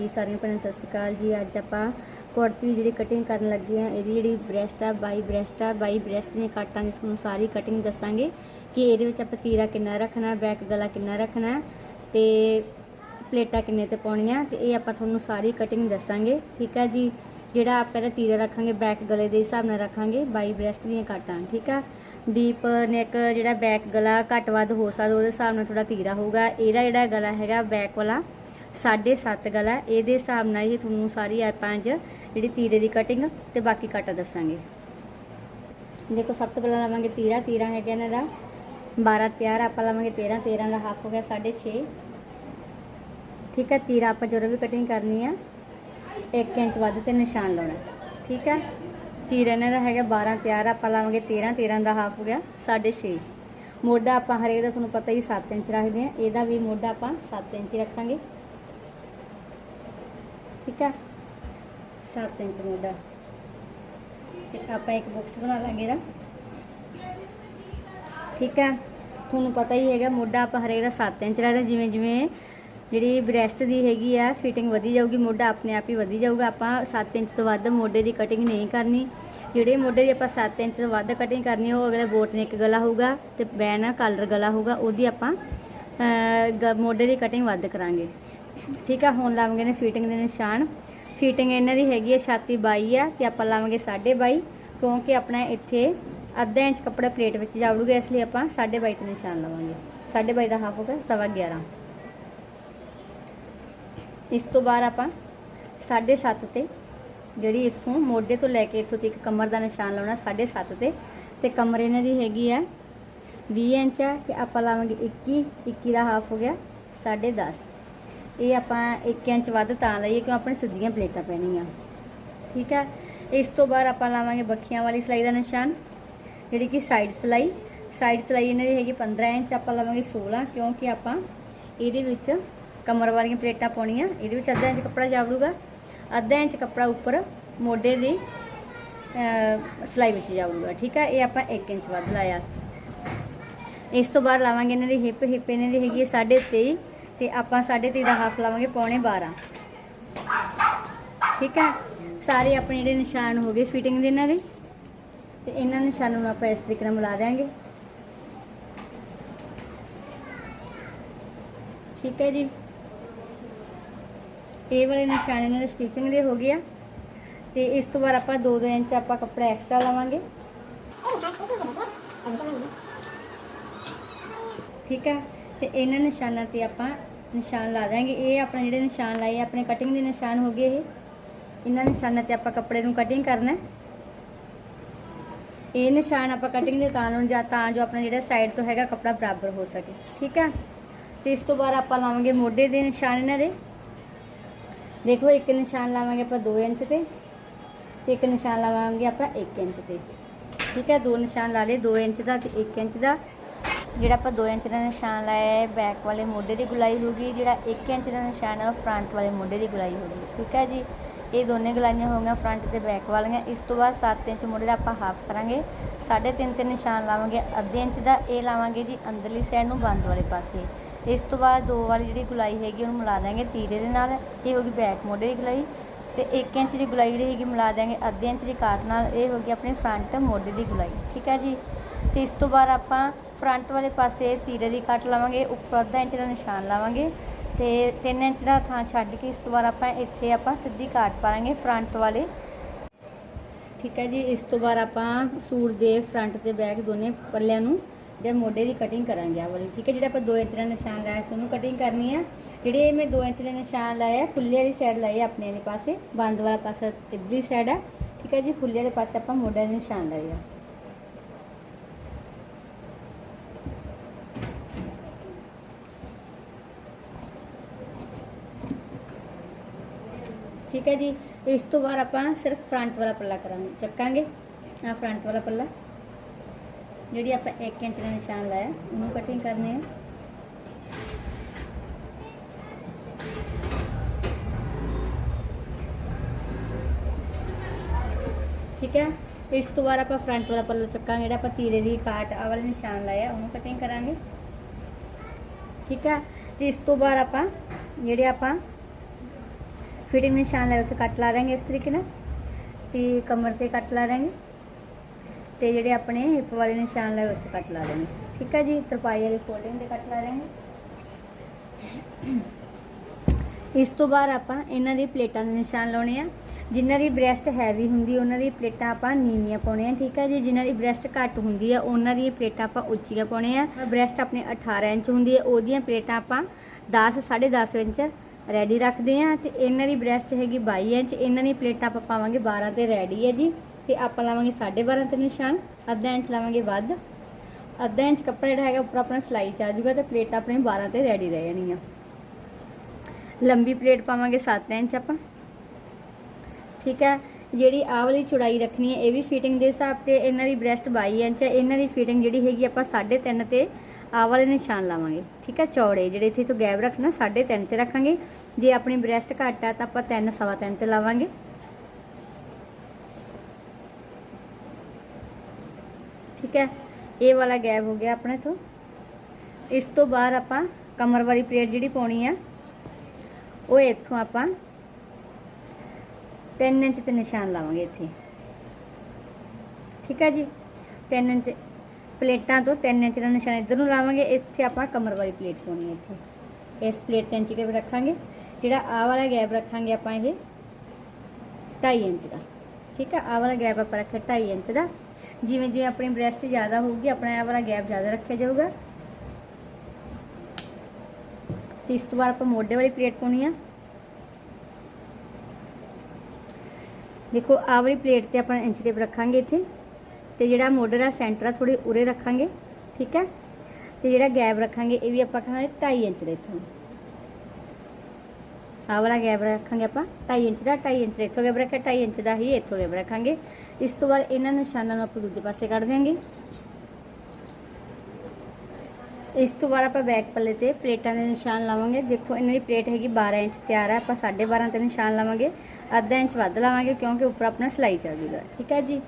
ਜੀ, ਸਾਰੀਆਂ ਭੈਣਾਂ ਸਤਿ ਸ਼੍ਰੀ ਅਕਾਲ ਜੀ। ਅੱਜ ਆਪਾਂ ਕੁੜਤੀ ਦੀ ਜਿਹੜੀ ਕਟਿੰਗ ਕਰਨ ਲੱਗੇ ਆ ਇਹਦੀ ਜਿਹੜੀ ਬ੍ਰੈਸਟ ਆ, ਬਾਈ ਬ੍ਰੈਸਟ ਆ, ਬਾਈ ਬ੍ਰੈਸਟ ਦੀਆਂ ਕਾਟਾਂ ਦੀ ਤੁਹਾਨੂੰ ਸਾਰੀ ਕਟਿੰਗ ਦੱਸਾਂਗੇ ਕਿ ਇਹਦੇ ਵਿੱਚ ਆਪਾਂ ਤੀਰਾ ਕਿੰਨਾ ਰੱਖਣਾ ਬੈਕ ਗਲਾ ਕਿੰਨਾ ਰੱਖਣਾ ਤੇ ਪਲੇਟਾਂ ਕਿੰਨੇ ਤੇ ਪਾਉਣੀਆਂ ਤੇ ਇਹ ਆਪਾਂ ਤੁਹਾਨੂੰ ਸਾਰੀ ਕਟਿੰਗ ਦੱਸਾਂਗੇ, ਠੀਕ ਆ ਜੀ? ਜਿਹੜਾ ਆਪਾਂ ਇਹਦਾ ਤੀਰਾ ਰੱਖਾਂਗੇ ਬੈਕ ਗਲੇ ਦੇ ਹਿਸਾਬ ਨਾਲ ਰੱਖਾਂਗੇ, ਬਾਈ ਬ੍ਰੈਸਟ ਦੀਆਂ ਕਾਟਾਂ ਠੀਕ ਆ? ਡੀਪ ਨੈਕ ਜਿਹੜਾ ਬੈਕ ਗਲਾ ਘੱਟ ਵੱਧ ਹੋ ਸਕਦਾ, ਉਹਦੇ ਹਿਸਾਬ ਨਾਲ ਥੋੜਾ ਤੀਰਾ ਹੋਊਗਾ। ਇਹਦਾ ਜਿਹੜਾ ਗਲਾ ਹੈਗਾ ਬੈਕ ਵਾਲਾ 7.5 ਗਲਾ, ਇਹਦੇ ਹਿਸਾਬ ਨਾਲ ਹੀ ਤੁਹਾਨੂੰ ਸਾਰੀ ਆਪਾਂ ਅੱਜ ਜਿਹੜੀ ਤੀਰੇ ਦੀ ਕਟਿੰਗ ਤੇ ਬਾਕੀ ਕੱਟ ਦੱਸਾਂਗੇ। ਦੇਖੋ ਸਭ ਤੋਂ ਪਹਿਲਾਂ ਲਵਾਂਗੇ ਤੀਰਾ ਤੀਰਾ ਹੈਗਾ ਇਹਨਾਂ ਦਾ 12 ਤਿਆਰ, ਆਪਾਂ ਲਵਾਂਗੇ 13 13 ਦਾ ਹਾਫ ਹੋ ਗਿਆ 6.5 ਠੀਕ ਹੈ, ਤੀਰਾ ਆਪਾਂ ਜਦੋਂ ਵੀ ਕਟਿੰਗ ਕਰਨੀ ਆ 1 ਇੰਚ ਵੱਧ ਤੇ ਨਿਸ਼ਾਨ ਲਾਉਣਾ। ਠੀਕ ਹੈ, ਤੀਰਾ ਇਹਨਾਂ ਦਾ ਹੈਗਾ 12 ਤਿਆਰ, ਆਪਾਂ ਲਾਵਾਂਗੇ 13 13 ਦਾ ਹਾਫ ਹੋ ਗਿਆ 6.5 ਮੋਢਾ ਆਪਾਂ ਹਰੇਕ ਦਾ ਤੁਹਾਨੂੰ ਪਤਾ ਹੀ 7 ਇੰਚ ਰੱਖਦੇ ਆ, ਇਹਦਾ ਵੀ ਮੋਢਾ ਆਪਾਂ 7 ਇੰਚ ਹੀ ਰੱਖਾਂਗੇ। ਠੀਕ ਹੈ 7 ਇੰਚ ਮੋਢਾ ਤੇ ਆਪਾਂ ਇੱਕ ਬਾਕਸ ਬਣਾ ਲਾਂਗੇ ਇਹਦਾ। ਠੀਕ ਹੈ ਤੁਹਾਨੂੰ ਪਤਾ ਹੀ ਹੈਗਾ ਮੋਢਾ ਆਪਾਂ ਹਰੇਕ ਦਾ 7 ਇੰਚ ਰੱਖਦੇ ਜਿਵੇਂ ਜਿਵੇਂ ਜਿਹੜੀ ਬ੍ਰੈਸਟ ਦੀ ਹੈਗੀ ਆ ਫਿਟਿੰਗ ਵਧੀ ਜਾਊਗੀ ਮੋਢਾ ਆਪਣੇ ਆਪ ਹੀ ਵਧੀ ਜਾਊਗਾ। ਆਪਾਂ 7 ਇੰਚ ਤੋਂ ਵੱਧ ਮੋਢੇ ਦੀ ਕਟਿੰਗ ਨਹੀਂ ਕਰਨੀ। ਜਿਹੜੇ ਮੋਢੇ ਦੀ ਆਪਾਂ 7 ਇੰਚ ਤੋਂ ਵੱਧ ਕਟਿੰਗ ਕਰਨੀ, ਉਹ ਅਗਲੇ ਬੋਟ ਨੇ ਇੱਕ ਗਲਾ ਹੋਊਗਾ ਤੇ ਬੈਨ ਕਲਰ ਗਲਾ ਹੋਊਗਾ, ਉਹਦੀ ਆਪਾਂ ਮੋਢੇ ਦੀ ਕਟਿੰਗ ਵੱਧ ਕਰਾਂਗੇ। ਠੀਕ ਆ, ਹੁਣ ਲਾਵਾਂਗੇ ਨੇ ਫਿਟਿੰਗ ਦੇ ਨਿਸ਼ਾਨ। ਫਿਟਿੰਗ ਇਹਨਾਂ ਦੀ ਹੈਗੀ ਹੈ ਛਾਤੀ 22 ਆ ਤੇ ਆਪਾਂ ਲਾਵਾਂਗੇ 22.5 ਕਿਉਂਕਿ ਆਪਣਾ ਇੱਥੇ ਅੱਧਾ ਇੰਚ ਕੱਪੜਾ ਪਲੇਟ ਵਿੱਚ ਜਾਵੜੂਗਾ, ਇਸ ਲਈ ਆਪਾਂ 22.5 ਤੇ ਨਿਸ਼ਾਨ ਲਵਾਂਗੇ। 22.5 ਦਾ ਹਾਫ ਹੋਗਾ 11.5 ਇਸ ਤੋਂ ਬਾਅਦ ਆਪਾਂ 7.5 ਤੇ ਜਿਹੜੀ ਇੱਥੋਂ ਮੋਢੇ ਤੋਂ ਲੈ ਕੇ ਇੱਥੋਂ ਤੱਕ ਕਮਰ ਦਾ ਨਿਸ਼ਾਨ ਲਾਉਣਾ 7.5 ਤੇ। ਤੇ ਕਮਰ ਇਹਨਾਂ ਦੀ ਹੈਗੀ ਆ 20 ਇੰਚ ਆ, ਤੇ ਆਪਾਂ ਲਾਵਾਂਗੇ 21 21 ਦਾ ਹਾਫ ਹੋ ਗਿਆ 10.5 ਇਹ ਆਪਾਂ 1 ਇੰਚ ਵੱਧ ਤਾਂ ਲਈਏ ਕਿਉਂ ਆਪਣੇ ਸਿੱਧੀਆਂ ਪਲੇਟਾਂ ਪੈਣੀਆਂ। ਠੀਕ ਹੈ? ਇਸ ਤੋਂ ਬਾਅਦ ਆਪਾਂ ਲਾਵਾਂਗੇ ਬੱਖੀਆਂ ਵਾਲੀ ਸਿਲਾਈ ਦਾ ਨਿਸ਼ਾਨ ਜਿਹੜੀ ਕਿ ਸਾਈਡ ਸਿਲਾਈ। ਸਾਈਡ ਸਿਲਾਈ ਇਹਨਾਂ ਦੀ ਹੈਗੀ 15 ਇੰਚ ਆਪਾਂ ਲਾਵਾਂਗੇ 16 ਕਿਉਂਕਿ ਆਪਾਂ ਇਹਦੇ ਵਿੱਚ ਕਮਰ ਵਾਲੀਆਂ ਪਲੇਟਾਂ ਪਾਉਣੀਆਂ। ਇਹਦੇ ਵਿੱਚ ਅੱਧਾ ਇੰਚ ਕੱਪੜਾ ਜਾਵੜੂਗਾ ਅੱਧਾ ਇੰਚ ਕੱਪੜਾ ਉੱਪਰ ਮੋਢੇ ਦੀ ਅਹ, ਸਿਲਾਈ ਵਿੱਚ ਜਾਵੜੂਗਾ। ਠੀਕ ਹੈ? ਇਹ ਆਪਾਂ 1 ਇੰਚ ਵੱਧ ਲਾਇਆ। ਇਸ ਤੋਂ ਬਾਅਦ ਲਾਵਾਂਗੇ ਇਹਨਾਂ ਦੀ ਹਿੱਪ ਹਿੱਪ ਇਹਨਾਂ ਦੀ ਹੈਗੀ ਹੈ 23.5 ਤੇ ਆਪਾਂ 23.5 ਦਾ ਹਾਫ ਲਾਵਾਂਗੇ ਪੌਣੇ 12 ਠੀਕ ਹੈ? ਸਾਰੇ ਆਪਣੇ ਜਿਹੜੇ ਨਿਸ਼ਾਨ ਹੋ ਗਏ ਫਿਟਿੰਗ ਦੇ ਇਹਨਾਂ ਦੇ। ਤੇ ਇਹਨਾਂ ਨਿਸ਼ਾਨਾਂ ਨੂੰ ਆਪਾਂ ਇਸ ਤਰੀਕੇ ਨਾਲ ਮਿਲਾ ਦਿਆਂਗੇ। ਠੀਕ ਹੈ ਜੀ? ਇਹ ਵਾਲੇ ਨਿਸ਼ਾਨ ਇਹਨਾਂ ਦੇ ਸਟਿਚਿੰਗ ਦੇ ਹੋ ਗਏ ਆ। ਤੇ ਇਸ ਤੋਂ ਬਾਅਦ ਆਪਾਂ 2-2 ਇੰਚ ਆਪਾਂ ਕੱਪੜਾ ਐਕਸਟਰਾ ਲਵਾਂਗੇ। ਠੀਕ ਹੈ? ਤੇ ਇਹਨਾਂ ਨਿਸ਼ਾਨਾਂ ਤੇ ਆਪਾਂ ਨਿਸ਼ਾਨ ਲਾ ਦਾਂਗੇ ਇਹ ਆਪਣਾ ਜਿਹੜੇ ਨਿਸ਼ਾਨ ਲਾਏ, ਆਪਣੇ ਕਟਿੰਗ ਦੇ ਨਿਸ਼ਾਨ ਹੋ ਗਏ ਇਹ। ਇਹਨਾਂ ਨਿਸ਼ਾਨਾਂ ਤੇ ਆਪਾਂ ਕੱਪੜੇ ਨੂੰ ਕਟਿੰਗ ਕਰਨਾ ਇਹ ਨਿਸ਼ਾਨ ਆਪਾਂ ਕਟਿੰਗ ਦੇ ਤਾਂ ਲਾਉਣ ਜਾਂ ਤਾਂ ਜੋ ਆਪਣਾ ਜਿਹੜਾ ਸਾਈਡ ਤੋਂ ਹੈਗਾ ਕੱਪੜਾ ਬਰਾਬਰ ਹੋ ਸਕੇ। ਠੀਕ ਹੈ? ਤੇ ਇਸ ਤੋਂ ਬਾਅਦ ਆਪਾਂ ਲਾਵਾਂਗੇ ਮੋਢੇ ਦੇ ਨਿਸ਼ਾਨ ਇਹਨਾਂ ਦੇ। ਦੇਖੋ, ਇੱਕ ਨਿਸ਼ਾਨ ਲਾਵਾਂਗੇ ਆਪਾਂ 2 ਇੰਚ ਤੇ ਤੇ ਇੱਕ ਨਿਸ਼ਾਨ ਲਾਵਾਂਗੇ ਆਪਾਂ 1 ਇੰਚ ਤੇ। ਠੀਕ ਹੈ? ਦੋ ਨਿਸ਼ਾਨ ਲਾ ਲਏ 2 ਇੰਚ ਦਾ ਤੇ 1 ਇੰਚ ਦਾ। ਜਿਹੜਾ ਆਪਾਂ 2 ਇੰਚ ਦਾ ਨਿਸ਼ਾਨ ਲਾਇਆ ਹੈ ਬੈਕ ਵਾਲੇ ਮੋਢੇ ਦੀ ਗੁਲਾਈ ਹੋਗੀ ਜਿਹੜਾ 1 ਇੰਚ ਦਾ ਨਿਸ਼ਾਨ ਹੈ, ਉਹ ਫਰੰਟ ਵਾਲੇ ਮੋਢੇ ਦੀ ਗੁਲਾਈ ਹੋਗੀ ਠੀਕ ਹੈ ਜੀ? ਇਹ ਦੋਨੇ ਗੁਲਾਈਆਂ ਹੋ ਗਈਆਂ ਫਰੰਟ ਤੇ ਬੈਕ ਵਾਲੀਆਂ। ਇਸ ਤੋਂ ਬਾਅਦ 7 ਇੰਚ ਮੋਢੇ ਦਾ ਆਪਾਂ ਹਾਫ ਕਰਾਂਗੇ। 3.5 ਤੇ ਨਿਸ਼ਾਨ ਲਾਵਾਂਗੇ, ਅੱਧੇ ਇੰਚ ਦਾ ਇਹ ਲਾਵਾਂਗੇ ਜੀ ਅੰਦਰਲੀ ਸਾਈਡ ਨੂੰ ਬੰਦ ਵਾਲੇ ਪਾਸੇ। ਇਸ ਤੋਂ ਬਾਅਦ ਦੋ ਵਾਲੀ ਜਿਹੜੀ ਗੁਲਾਈ ਹੈਗੀ, ਉਹਨੂੰ ਮਿਲਾ ਦਾਂਗੇ ਤੀਰੇ ਦੇ ਨਾਲ। ਇਹ ਹੋਗੀ ਬੈਕ ਮੋਢੇ ਦੀ ਗੁਲਾਈ। ਤੇ 1 ਇੰਚ ਦੀ ਗੁਲਾਈ ਜਿਹੜੀ ਹੈਗੀ, ਮਿਲਾ ਦਾਂਗੇ ਅੱਧੇ ਇੰਚ ਦੀ ਕਾਟ ਨਾਲ। ਇਹ ਹੋਗੀ ਆਪਣੀ ਫਰੰਟ ਮੋਢੇ ਦੀ ਗੁਲਾਈ। ਠੀਕ ਹੈ ਜੀ? ਤੇ ਇਸ ਤੋਂ ਬਾਅਦ ਆਪਾਂ ਫਰੰਟ ਵਾਲੇ ਪਾਸੇ ਤੀਰੇ ਦੀ ਕੱਟ ਲਾਵਾਂਗੇ, ਉੱਪਰ ਅੱਧਾ ਇੰਚ ਦਾ ਨਿਸ਼ਾਨ ਲਾਵਾਂਗੇ ਤੇ 3 ਇੰਚ ਦਾ ਥਾਂ ਛੱਡ ਕੇ ਇਸ ਤੋਂ ਬਾਅਦ ਆਪਾਂ ਇੱਥੇ ਆਪਾਂ ਸਿੱਧੀ ਕਾਟ ਪਾਵਾਂਗੇ ਫਰੰਟ ਵਾਲੇ। ਠੀਕ ਹੈ ਜੀ, ਇਸ ਤੋਂ ਬਾਅਦ ਆਪਾਂ ਸੂਟ ਦੇ ਫਰੰਟ ਤੇ ਬੈਕ ਦੋਨੇ ਪੱਲਿਆਂ ਨੂੰ ਜਿਹੜਾ ਮੋਢੇ ਦੀ ਕਟਿੰਗ ਕਰਾਂਗੇ ਆ ਵਾਲੀ। ਠੀਕ ਹੈ, ਜਿਹੜਾ ਆਪਾਂ 2 ਇੰਚ ਦਾ ਨਿਸ਼ਾਨ ਲਾਇਆ ਸੀ, ਉਹਨੂੰ ਕਟਿੰਗ ਕਰਨੀ ਆ। ਜਿਹੜੇ ਮੈਂ 2 ਇੰਚ ਦੇ ਨਿਸ਼ਾਨ ਲਾਇਆ ਖੁੱਲੇ ਵਾਲੀ ਸਾਈਡ ਲਾਏ ਆ ਆਪਣੇ ਵਾਲੇ ਪਾਸੇ, ਬੰਦ ਵਾਲਾ ਪਾਸਾ ਇੱਧਰਲੀ ਸਾਈਡ ਆ। ਠੀਕ ਹੈ ਜੀ ਖੁੱਲੇ ਵਾਲੇ ਪਾਸੇ ਆਪਾਂ ਮੋਢੇ ਦੇ ਨਿਸ਼ਾਨ ਲਾਏ ਠੀਕ ਹੈ ਜੀ ਇਸ ਤੋਂ ਬਾਅਦ ਆਪਾਂ ਸਿਰਫ ਫਰੰਟ ਵਾਲਾ ਪੱਲਾ ਕਰਾਂਗੇ ਚੱਕਾਂਗੇ ਆ ਫਰੰਟ ਵਾਲਾ ਪੱਲਾ ਜਿਹੜੀ ਆਪਾਂ 1 ਇੰਚ ਦਾ ਨਿਸ਼ਾਨ ਲਾਇਆ ਉਹਨੂੰ ਕਟਿੰਗ ਕਰਨੀ ਹੈ ਠੀਕ ਹੈ ਇਸ ਤੋਂ ਬਾਅਦ ਆਪਾਂ ਫਰੰਟ ਵਾਲਾ ਪੱਲਾ ਚੱਕਾਂਗੇ ਜਿਹੜਾ ਆਪਾਂ ਤੀਰੇ ਦੀ ਕਾਟ ਆ ਵਾਲੇ ਨਿਸ਼ਾਨ ਲਾਇਆ ਉਹਨੂੰ ਕਟਿੰਗ ਕਰਾਂਗੇ ਠੀਕ ਹੈ ਤੇ ਇਸ ਤੋਂ ਬਾਅਦ ਆਪਾਂ ਜਿਹੜੇ ਆਪਾਂ ਫਿਟਿੰਗ ਨਿਸ਼ਾਨ ਲਾਏ ਉੱਥੇ ਕੱਟ ਲਾ ਦਾਂਗੇ ਇਸ ਤਰੀਕੇ ਨਾਲ, ਤੇ ਕਮਰ ਤੇ ਕੱਟ ਲਾ ਦਾਂਗੇ ਤੇ ਜਿਹੜੇ ਆਪਣੇ ਹਿੱਪ ਵਾਲੇ ਨਿਸ਼ਾਨ ਲਾਏ ਉੱਥੇ ਕੱਟ ਲਾ ਦਾਂਗੇ ਠੀਕ ਹੈ ਜੀ, ਤਰਪਾਈ ਵਾਲੀ ਫੋਲਡਿੰਗ ਤੇ ਕੱਟ ਲਾ ਦਾਂਗੇ ਇਸ ਤੋਂ ਬਾਅਦ ਆਪਾਂ ਇਹਨਾਂ ਦੀ ਪਲੇਟਾਂ ਦੇ ਨਿਸ਼ਾਨ ਲਾਉਣੇ ਆ। ਜਿਨ੍ਹਾਂ ਦੀ ਬ੍ਰੈਸਟ ਹੈਵੀ ਹੁੰਦੀ, ਉਹਨਾਂ ਦੀ ਪਲੇਟਾਂ ਆਪਾਂ ਨੀਵੀਆਂ ਪਾਉਣੀਆਂ ਠੀਕ ਹੈ ਜੀ? ਜਿਨ੍ਹਾਂ ਦੀ ਬ੍ਰੈਸਟ ਘੱਟ ਹੁੰਦੀ ਆ, ਉਹਨਾਂ ਦੀਆਂ ਪਲੇਟਾਂ ਆਪਾਂ ਉੱਚੀਆਂ ਪਾਉਣੇ ਆ। ਬ੍ਰੈਸਟ ਆਪਣੇ 18 ਇੰਚ ਹੁੰਦੀ ਹੈ ਉਹਦੀਆਂ ਪਲੇਟਾਂ ਆਪਾਂ 10 10.5 ਇੰਚ ਰੈਡੀ ਰੱਖਦੇ ਆ ਤੇ ਇਹਨਾਂ ਦੀ ਬ੍ਰੈਸਟ ਹੈਗੀ 22 ਇੰਚ, ਇਹਨਾਂ ਦੀ ਪਲੇਟਾਂ ਆਪਾਂ ਪਾਵਾਂਗੇ 12 ਤੇ ਰੈਡੀ ਹੈ ਜੀ। ਤੇ ਆਪਾਂ ਲਾਵਾਂਗੇ 12.5 ਤੇ ਨਿਸ਼ਾਨ, ਅੱਧਾ ਇੰਚ ਲਾਵਾਂਗੇ ਵੱਧ। ਅੱਧਾ ਇੰਚ ਕੱਪੜਾ ਜਿਹੜਾ ਹੈਗਾ ਉੱਪਰ ਆਪਣਾ ਸਲਾਈ ਚ ਆ ਜਾਊਗਾ ਤੇ ਪਲੇਟ ਆਪਣੇ 12 ਤੇ ਰੈਡੀ ਰਹਿ ਜਾਣੀਆਂ ਲੰਬੀ ਪਲੇਟ ਪਾਵਾਂਗੇ 7 ਇੰਚ ਆਪਾਂ। ਠੀਕ ਹੈ, ਜਿਹੜੀ ਆਹ ਵਾਲੀ ਚੌੜਾਈ ਰੱਖਣੀ ਹੈ, ਇਹ ਵੀ ਫਿਟਿੰਗ ਦੇ ਹਿਸਾਬ ਤੇ ਇਹਨਾਂ ਦੀ ਬ੍ਰੈਸਟ 22 ਇੰਚ ਹੈ। ਇਹਨਾਂ ਦੀ ਫਿਟਿੰਗ ਜਿਹੜੀ ਹੈਗੀ ਆਪਾਂ 3.5 ਤੇ ਆਹ ਵਾਲੇ ਨਿਸ਼ਾਨ ਲਾਵਾਂਗੇ। ਠੀਕ ਹੈ, ਚੌੜੇ ਜਿਹੜੇ ਇੱਥੇ ਤੋਂ ਗੈਪ ਰੱਖਣਾ 3.5 ਤੇ ਰੱਖਾਂਗੇ। ਜੇ ਆਪਣੀ ਬ੍ਰੈਸਟ ਘੱਟ ਆ, ਤਾਂ ਆਪਾਂ 3 ਸਵਾ 3 ਤੇ ਲਾਵਾਂਗੇ। ਠੀਕ ਹੈ, ਇਹ ਵਾਲਾ ਗੈਪ ਹੋ ਗਿਆ ਆਪਣੇ ਤੋਂ। ਇਸ ਤੋਂ ਬਾਅਦ ਆਪਾਂ ਕਮਰ ਵਾਲੀ ਪਲੇਟ ਜਿਹੜੀ ਪਾਉਣੀ ਆ, ਉਹ ਇੱਥੋਂ ਆਪਾਂ 3 ਇੰਚ ਤੇ ਨਿਸ਼ਾਨ ਲਾਵਾਂਗੇ ਇੱਥੇ। ਠੀਕ ਹੈ ਜੀ 3 ਇੰਚ ਪਲੇਟਾਂ ਤੋਂ 3 ਇੰਚ ਦਾ ਨਿਸ਼ਾਨ ਇੱਧਰ ਨੂੰ ਲਾਵਾਂਗੇ। ਇੱਥੇ ਆਪਾਂ ਕਮਰ ਵਾਲੀ ਪਲੇਟ ਪਾਉਣੀ ਹੈ ਇੱਥੇ। ਇਸ ਪਲੇਟ 'ਤੇ ਇੰਚ ਗੈਪ ਰੱਖਾਂਗੇ। ਜਿਹੜਾ ਆਹ ਵਾਲਾ ਗੈਪ ਰੱਖਾਂਗੇ ਆਪਾਂ ਇਹ 2.5 ਇੰਚ ਦਾ। ਠੀਕ ਆ? ਆਹ ਵਾਲਾ ਗੈਪ ਆਪਾਂ ਰੱਖਿਆ 2.5 ਇੰਚ ਦਾ। ਜਿਵੇਂ ਜਿਵੇਂ ਆਪਣੀ ਬ੍ਰੈਸਟ ਜ਼ਿਆਦਾ ਹੋਊਗੀ, ਆਪਣਾ ਇਹ ਵਾਲਾ ਗੈਪ ਜ਼ਿਆਦਾ ਰੱਖਿਆ ਜਾਊਗਾ। ਤੇ ਇਸ ਤੋਂ ਬਾਅਦ ਆਪਾਂ ਮੋਢੇ ਵਾਲੀ ਪਲੇਟ ਪਾਉਣੀ ਆ। ਦੇਖੋ, ਆਹ ਵਾਲੀ ਪਲੇਟ ਤੇ ਆਪਾਂ ਇੰਚ ਟੇਪ ਰੱਖਾਂਗੇ ਇੱਥੇ। ਤੇ ਜਿਹੜਾ ਮੋਢੇ ਦਾ ਸੈਂਟਰ ਆ ਥੋੜੀ ਉਰੇ ਰੱਖਾਂਗੇ ਠੀਕ ਹੈ ਤੇ ਜਿਹੜਾ ਗੈਪ ਰੱਖਾਂਗੇ ਇਹ ਵੀ ਆਪਾਂ ਕਹਾਂਗੇ 2.5 ਇੰਚ ਦਾ ਇੱਥੋਂ ਆਹ ਵਾਲਾ ਗੈਪ ਰੱਖਾਂਗੇ ਆਪਾਂ 2.5 ਇੰਚ ਦਾ 2.5 ਇੰਚ ਦਾ ਇੱਥੋਂ ਗੈਪ ਰੱਖਿਆ 2.5 ਇੰਚ ਦਾ ਹੀ ਇੱਥੋਂ ਗੈਪ ਰੱਖਾਂਗੇ ਇਸ ਤੋਂ ਬਾਅਦ ਇਹਨਾਂ ਨਿਸ਼ਾਨਾਂ ਨੂੰ ਆਪਾਂ ਦੂਜੇ ਪਾਸੇ ਕੱਢ ਦਿਆਂਗੇ ਇਸ ਤੋਂ ਬਾਅਦ ਆਪਾਂ ਬੈਕ ਪੱਲੇ ਤੇ ਪਲੇਟਾਂ ਦੇ ਨਿਸ਼ਾਨ ਲਾਵਾਂਗੇ ਦੇਖੋ ਇਹਨਾਂ ਦੀ ਪਲੇਟ ਹੈਗੀ 12 ਇੰਚ ਤਿਆਰ ਹੈ ਆਪਾਂ 12.5 ਤੇ ਨਿਸ਼ਾਨ ਲਾਵਾਂਗੇ ਅੱਧਾ ਇੰਚ ਵੱਧ ਲਾਵਾਂਗੇ ਕਿਉਂਕਿ ਉੱਪਰ ਆਪਣਾ ਸਲਾਈ ਚੱਲ ਜੂਗਾ ਠੀਕ ਹੈ ਜੀ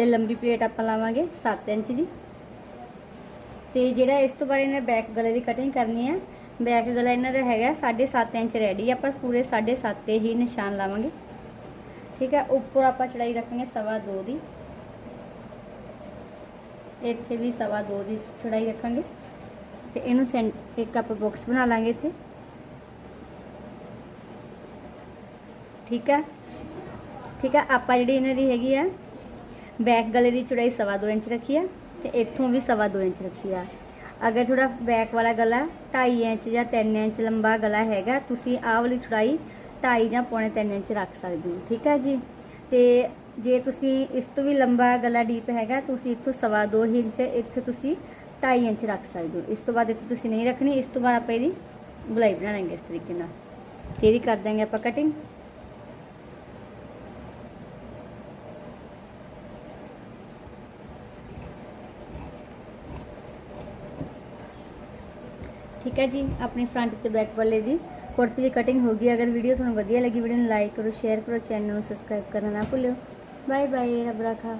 ਤੇ ਲੰਬੀ ਪਲੇਟ ਆਪਾਂ ਲਾਵਾਂਗੇ 7 ਇੰਚ ਦੀ। ਤੇ ਜਿਹੜਾ ਇਸ ਤੋਂ ਬਾਅਦ ਇਹਨਾਂ ਬੈਕ ਗਲੇ ਦੀ ਕਟਿੰਗ ਕਰਨੀ ਹੈ ਬੈਕ ਗਲਾ ਇਹਨਾਂ ਦਾ ਹੈਗਾ 7.5 ਇੰਚ ਰੈਡੀ ਆਪਾਂ ਪੂਰੇ 7.5 ਤੇ ਹੀ ਨਿਸ਼ਾਨ ਲਾਵਾਂਗੇ। ਠੀਕ ਹੈ ਉੱਪਰ ਆਪਾਂ ਚੜਾਈ ਰੱਖਾਂਗੇ ਸਵਾ ਦੋ ਦੀ। ਇੱਥੇ ਵੀ ਸਵਾ ਦੋ ਦੀ ਚੜਾਈ ਰੱਖਾਂਗੇ। ਤੇ ਇਹਨੂੰ ਸੈਂਟ ਇੱਕ ਆਪਾਂ ਬਾਕਸ ਬਣਾ ਲਾਂਗੇ ਇੱਥੇ। ਠੀਕ ਹੈ ਠੀਕ ਹੈ ਆਪਾਂ ਜਿਹੜੀ ਇਹਨਾਂ ਦੀ ਹੈਗੀ ਆ ਬੈਕ ਗਲੇ ਦੀ ਚੌੜਾਈ ਸਵਾ ਦੋ ਇੰਚ ਰੱਖੀ ਆ ਤੇ ਇੱਥੋਂ ਵੀ ਸਵਾ ਦੋ ਇੰਚ ਰੱਖੀ ਆ। ਅਗਰ ਥੋੜਾ ਬੈਕ ਵਾਲਾ ਗਲਾ 2.5 ਇੰਚ ਜਾਂ 3 ਇੰਚ ਲੰਬਾ ਗਲਾ ਹੈਗਾ, ਤੁਸੀਂ ਆਹ ਵਾਲੀ ਚੌੜਾਈ 2.5 ਜਾਂ ਪੌਣੇ 3 ਇੰਚ ਰੱਖ ਸਕਦੇ ਹੋ, ਠੀਕ ਹੈ ਜੀ? ਤੇ ਜੇ ਤੁਸੀਂ ਇਸ ਤੋਂ ਵੀ ਲੰਬਾ ਗਲਾ ਡੀਪ ਹੈਗਾ, ਤੁਸੀਂ ਇੱਥੋਂ ਸਵਾ ਦੋ ਇੰਚ, ਇੱਥੇ ਤੁਸੀਂ 2.5 ਇੰਚ ਰੱਖ ਸਕਦੇ ਹੋ। ਇਸ ਤੋਂ ਬਾਅਦ ਇੱਥੇ ਤੁਸੀਂ ਨਹੀਂ ਰੱਖਣੀ, ਇਸ ਤੋਂ ਬਾਅਦ ਆਪਾਂ ਇਹਦੀ ਗੁਲਾਈ ਬਣਾ ਲਾਂਗੇ ਇਸ ਤਰੀਕੇ ਨਾਲ। ਤੇ ਇਹਦੀ ਕਰ ਦਾਂਗੇ ਆਪਾਂ ਕਟਿੰਗ ਠੀਕ ਹੈ ਜੀ, ਆਪਣੀ ਫਰੰਟ ਤੇ ਬੈਕ ਵਾਲੇ ਦੀ ਕੁੜਤੀ ਦੀ ਕਟਿੰਗ ਹੋ ਗਈ। ਅਗਰ ਵੀਡੀਓ ਤੁਹਾਨੂੰ ਵਧੀਆ ਲੱਗੀ ਵੀਡੀਓ ਨੂੰ ਲਾਈਕ ਕਰੋ ਸ਼ੇਅਰ ਕਰੋ ਚੈਨਲ ਨੂੰ ਸਬਸਕ੍ਰਾਈਬ ਕਰਨਾ ਨਾ ਭੁੱਲਿਓ। ਬਾਏ ਬਾਏ ਰੱਬ ਰੱਖਾ।